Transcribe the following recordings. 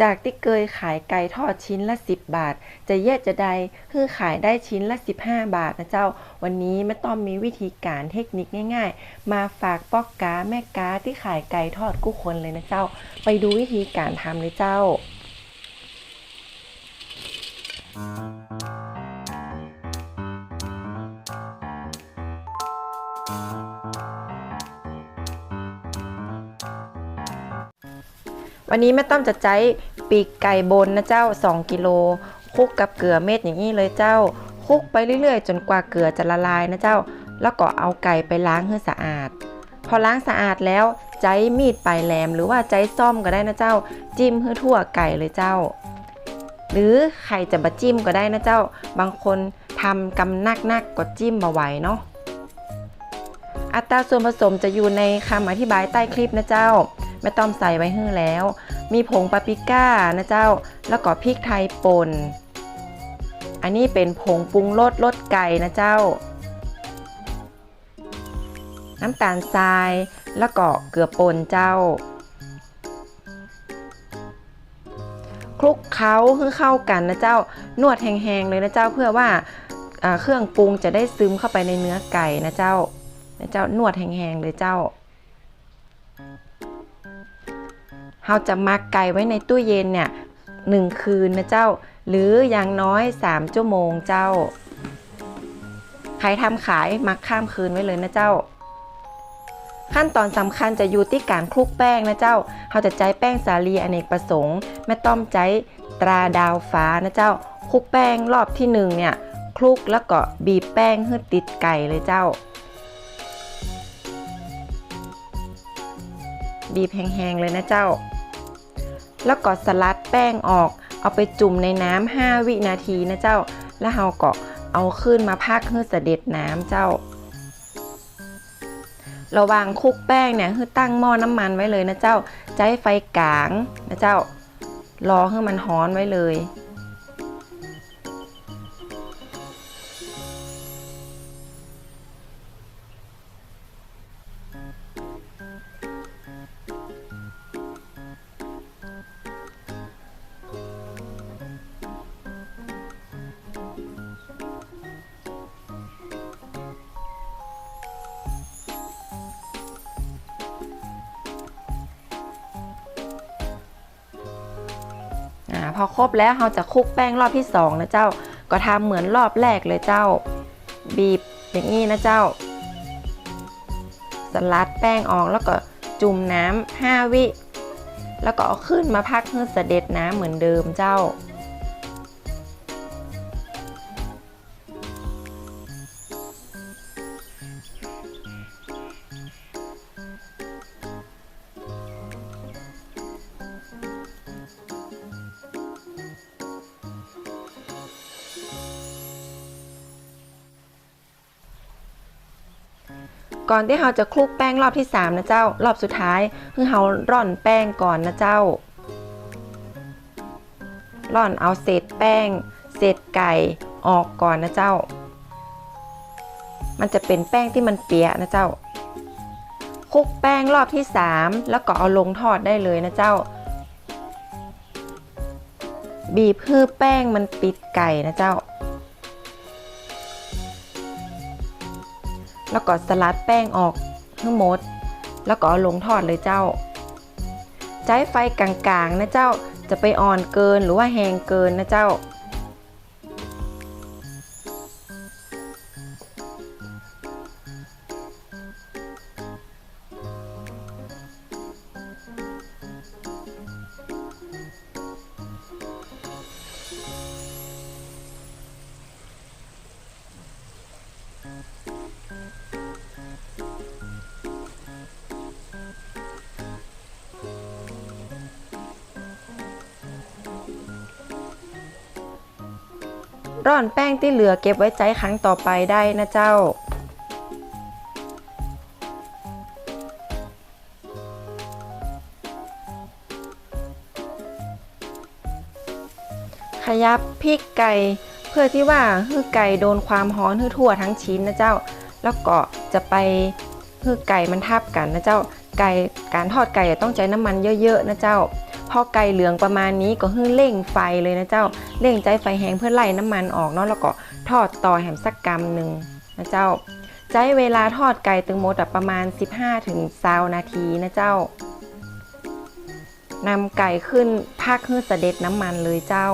จากที่เคยขายไก่ทอดชิ้นละ 10 บาท จะแยกจะใดคือขายได้ชิ้นละ 15 บาทนะเจ้า วันนี้ไม่ต้องมีวิธีการเทคนิคง่าย ๆ มาฝากป๊อกกาแม่กาที่ขายไก่ทอดกู้คนเลยนะเจ้า ไปดูวิธีการทำเลยเจ้า วันนี้แม่ต้อมจะใจ ปีกไก่บนนะเจ้า 2 กิโลคลุกกับเกลือเม็ดอย่างนี้เลยเจ้าคลุกไปเรื่อยๆ จนกว่าเกลือจะละลายนะเจ้า แล้วก็เอาไก่ไปล้างให้สะอาด พอล้างสะอาดแล้วใจมีดปลายแหลมหรือว่าใจซ่อมก็ได้นะเจ้า จิ้มให้ทั่วไก่เลยเจ้า หรือใครจะบะจิ้มก็ได้นะเจ้า บางคนทำกำนักนักๆก็จิ้มมาไหวเนาะอัตราส่วนผสมจะอยู่ในคำอธิบายใต้คลิปนะเจ้า ไม่ต้องใส่ไว้ให้แล้ว มีผงปาปริก้านะเจ้า แล้วก็พริกไทยป่น อันนี้เป็นผงปรุงรสรสไก่นะเจ้า น้ำตาลทราย แล้วก็เกลือป่นเจ้า คลุกเคล้าให้เข้ากันนะเจ้า นวดแห้งๆเลยนะเจ้าเพื่อว่าอ่าเครื่องปรุงจะได้ซึมเข้าไปในเนื้อไก่นะเจ้านะเจ้านวดแห้งๆเลยเจ้า เราจะมักไก่ไว้ในตู้เย็นเนี่ยหนึ่งคืนนะเจ้า หรืออย่างน้อย 3 ชั่วโมงเจ้า ใครทำขายมักข้ามคืนไว้เลยนะเจ้า ขั้นตอนสำคัญจะอยู่ที่การคลุกแป้งนะเจ้าเราจะใช้แป้งสาลีอเนกประสงค์ไม่ต้องใช้ตราดาวฟ้านะเจ้าคลุกแป้งรอบที่หนึ่งเนี่ยคลุกแล้วก็บีบแป้งให้ติดไก่เลยเจ้า บีบแห้งๆเลยนะเจ้า แล้วก็สลัดแป้งออก เอาไปจุ่มในน้ำ5วินาทีนะเจ้า แล้วเฮาก็เอาขึ้นมาพักให้เสด็จน้ำเจ้า ระหว่างคลุกแป้งเนี่ยคือตั้งหม้อน้ำมันไว้เลยนะเจ้าใจไฟกลางนะเจ้า รอให้มันฮ้อนไว้เลย พอครบแล้วเราจะคลุกแป้งรอบที่สองนะเจ้า ก็ทำเหมือนรอบแรกเลยเจ้า บีบอย่างนี้นะเจ้า สลัดแป้งออกแล้วก็จุ่มน้ำ5วิ แล้วก็เอาขึ้นมาพักให้เสด็จน้ำเหมือนเดิมเจ้า ก่อนที่เราจะคลุกแป้งรอบที่ 3 นะเจ้า รอบสุดท้ายคือเราร่อนแป้งก่อนนะเจ้า ร่อนเอาเศษแป้ง เศษไก่ออกก่อนนะเจ้า มันจะเป็นแป้งที่มันเปียกนะเจ้าคลุกแป้งรอบที่ 3 แล้วก็เอาลงทอดได้เลยนะเจ้า บีบเพื่อแป้งมันปิดไก่นะเจ้า แล้วก็สลัดแป้งออกทั้งหมด แล้วก็ลงทอดเลยเจ้า ใช้ไฟกลางๆนะเจ้าจะไปอ่อนเกินหรือว่าแห้งเกินนะเจ้า ร่อนแป้งที่เหลือเก็บไว้ใจครั้งต่อไปได้นะเจ้า ขยับพริกไก่เพื่อที่ว่าให้ไก่โดนความร้อนให้ทั่วทั้งชิ้นนะเจ้า แล้วก็จะไปให้ไก่มันทับกันนะเจ้าไก่การทอดไก่ต้องใช้น้ำมันเยอะๆนะเจ้า พอไก่เหลืองประมาณนี้ก็ให้เร่งไฟเลยนะเจ้าเร่งใจไฟแห้งเพื่อไล่น้ำมันออกเนาะแล้วก็ทอดต่อแหมสักกำหนึ่งนะเจ้าใช้เวลาทอดไก่ตึงหมดประมาณ 15ถึง20นาทีนะเจ้านำไก่ขึ้นพักให้เสด็จน้ำมันเลยเจ้า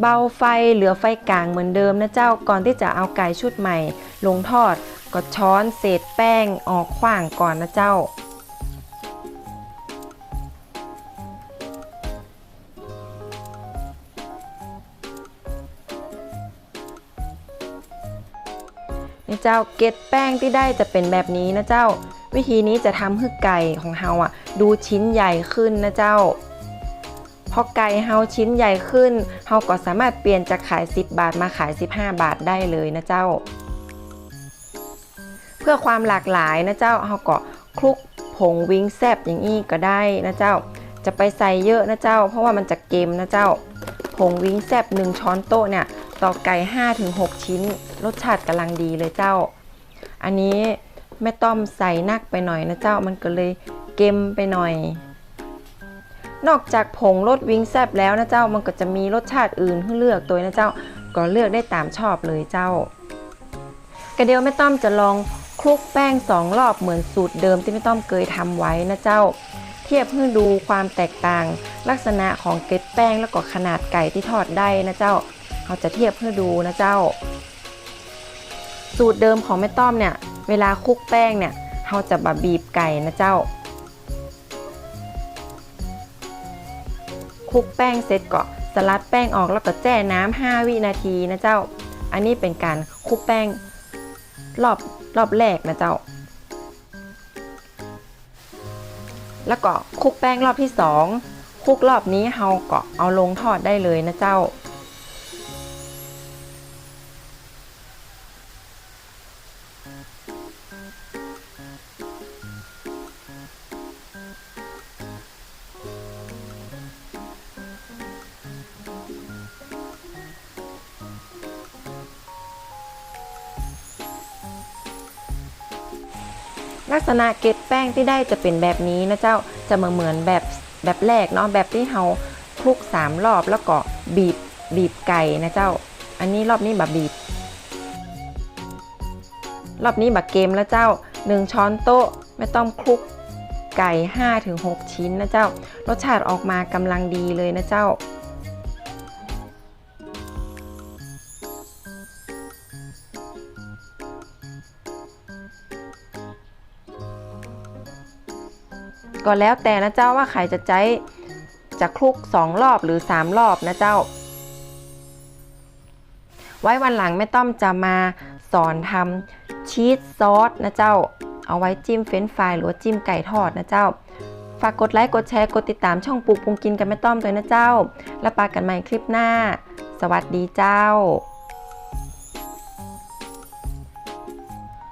เบาไฟเหลือไฟกลางเหมือนเดิมนะเจ้าก่อนที่จะเอาไก่ชุดใหม่ ลงทอดก็ช้อนเศษแป้งออกขว้างก่อนนะเจ้า นี่เจ้าเกล็ดแป้งที่ได้จะเป็นแบบนี้นะเจ้า วิธีนี้จะทำให้ไก่ของเฮาอะ ดูชิ้นใหญ่ขึ้นนะเจ้า พอไก่เฮาชิ้นใหญ่ขึ้นเฮาก็สามารถเปลี่ยนจากขาย 10 บาทมาขาย 15 บาทได้เลยนะเจ้า เพื่อความหลากหลายนะเจ้าเฮาก็คลุกผงวิงแซบอย่างนี้ก็ได้นะเจ้า จะไปใส่เยอะนะเจ้า เพราะว่ามันจะเกมนะเจ้า ผงวิงแซบ1ช้อนโต๊ะเนี่ยต่อไก่5-6 ชิ้น รสชาติกำลังดีเลยเจ้า อันนี้แม่ต้อมใส่นักไปหน่อยนะเจ้ามันก็เลยเกมไปหน่อย นอกจากผงรสวิงแซบแล้วนะเจ้ามันก็จะมีรสชาติอื่นให้เลือกตัวนะเจ้าก็เลือกได้ตามชอบเลยเจ้ากระเดียวแม่ต้อมจะลองคลุกแป้งสองรอบเหมือนสูตรเดิมที่แม่ต้อมเคยทำไว้นะเจ้า เทียบเพื่อดูความแตกต่าง ลักษณะของเกล็ดแป้งแล้วก็ขนาดไก่ที่ทอดได้นะเจ้าเราจะเทียบเพื่อดูนะเจ้า สูตรเดิมของแม่ต้อมเนี่ย เวลาคลุกแป้งเนี่ยเราจะบะบีบไก่นะเจ้า คลุกแป้งเสร็จก็สลัดแป้งออกแล้วก็แจ้น้ำ5วินาทีนะเจ้า อันนี้เป็นการคลุกแป้งรอบรอบแรกนะเจ้า แล้วก็คลุกแป้งรอบที่สองคลุกรอบนี้เฮาก็เอาลงทอดได้เลยนะเจ้า ลักษณะเกล็ดแป้งที่ได้จะเป็นแบบนี้นะเจ้าจะมาเหมือนแบบแบบแรกเนาะแบบที่เราคลุกสามรอบแล้วก็บีบบีบไก่นะเจ้า อันนี้รอบนี้แบบบีบ รอบนี้แบักเกมแล้วเจ้า 1 ช้อนโต๊ะไม่ต้องคลุกไก่5-6 ชิ้นนะเจ้า รสชาติออกมากำลังดีเลยนะเจ้า ก็แล้วแต่นะเจ้าว่าใครจะใจจะคลุก 2 รอบหรือ 3 รอบนะเจ้า ไว้วันหลังแม่ต้อมจะมาสอนทำชีสซอสนะเจ้า เอาไว้จิ้มเฟรนช์ฟรายหรือจิ้มไก่ทอดนะเจ้า ฝากกดไลค์กดแชร์กดติดตามช่องปลูกปรุงกินกันแม่ต้อมด้วยนะเจ้า แล้วปากันใหม่คลิปหน้า สวัสดีเจ้า